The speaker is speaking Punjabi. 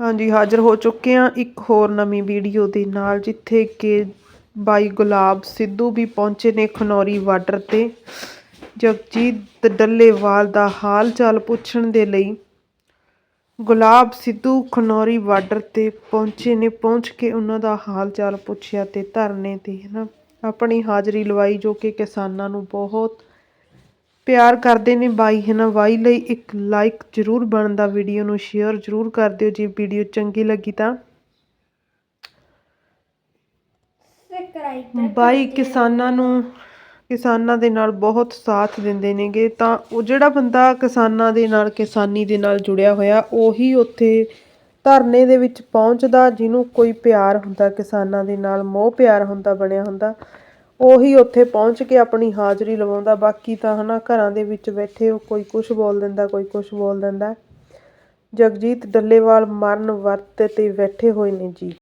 ਹਾਂਜੀ, ਹਾਜ਼ਰ ਹੋ ਚੁੱਕੇ ਹਾਂ ਇੱਕ ਹੋਰ ਨਵੀਂ ਵੀਡੀਓ ਦੇ ਨਾਲ, ਜਿੱਥੇ ਕਿ ਬਾਈ ਗੁਲਾਬ ਸਿੱਧੂ ਵੀ ਪਹੁੰਚੇ ਨੇ ਖਨੌਰੀ ਬਾਰਡਰ ਤੇ। ਜਗਜੀਤ ਡੱਲੇਵਾਲ ਦਾ ਹਾਲ ਚਾਲ ਪੁੱਛਣ ਦੇ ਲਈ ਗੁਲਾਬ ਸਿੱਧੂ ਖਨੌਰੀ ਬਾਰਡਰ ਤੇ ਪਹੁੰਚੇ ਨੇ। ਪਹੁੰਚ ਕੇ ਉਹਨਾਂ ਦਾ ਹਾਲ ਚਾਲ ਪੁੱਛਿਆ ਤੇ ਧਰਨੇ ਤੇ, ਹਨਾ? ਆਪਣੀ ਹਾਜ਼ਰੀ ਲਵਾਈ, ਜੋ ਕਿ ਕਿਸਾਨਾਂ ਨੂੰ ਬਹੁਤ ਪਿਆਰ ਕਰਦੇ ਨੇ ਬਾਈ ਹੈ ਨਾ? ਬਾਈ ਲਈ ਇੱਕ ਲਾਈਕ ਜ਼ਰੂਰ ਬਣਦਾ ਵੀਡੀਓ ਨੂੰ ਸ਼ੇਅਰ ਜ਼ਰੂਰ ਕਰ ਦਿਓ ਜੇ ਵੀਡੀਓ ਚੰਗੀ ਲੱਗੀ ਤਾਂ। ਬਾਈ ਕਿਸਾਨਾਂ ਨੂੰ ਕਿਸਾਨਾਂ ਦੇ ਨਾਲ ਬਹੁਤ ਸਾਥ ਦਿੰਦੇ ਨੇਗੇ ਤਾਂ ਉਹ ਜਿਹੜਾ ਬੰਦਾ ਕਿਸਾਨਾਂ ਦੇ ਨਾਲ ਕਿਸਾਨੀ ਦੇ ਨਾਲ ਜੁੜਿਆ ਹੋਇਆ ਉਹੀ ਉੱਥੇ ਧਰਨੇ ਦੇ ਵਿੱਚ ਪਹੁੰਚਦਾ ਜਿਹਨੂੰ ਕੋਈ ਪਿਆਰ ਹੁੰਦਾ ਕਿਸਾਨਾਂ ਦੇ ਨਾਲ ਮੋਹ ਪਿਆਰ ਹੁੰਦਾ ਬਣਿਆ ਹੁੰਦਾ। ਉਹੀ ਉੱਥੇ ਪਹੁੰਚ ਕੇ ਆਪਣੀ ਹਾਜ਼ਰੀ ਲਵਾਉਂਦਾ, ਬਾਕੀ ਤਾਂ ਹਨਾ ਘਰਾਂ ਦੇ ਵਿੱਚ ਬੈਠੇ ਉਹ ਕੋਈ ਕੁਝ ਬੋਲ ਦਿੰਦਾ, ਕੋਈ ਕੁਝ ਬੋਲ ਦਿੰਦਾ। ਜਗਜੀਤ ਡੱਲੇਵਾਲ ਮਰਨ ਵਰਤ ਤੇ ਬੈਠੇ ਹੋਏ ਨੇ ਜੀ।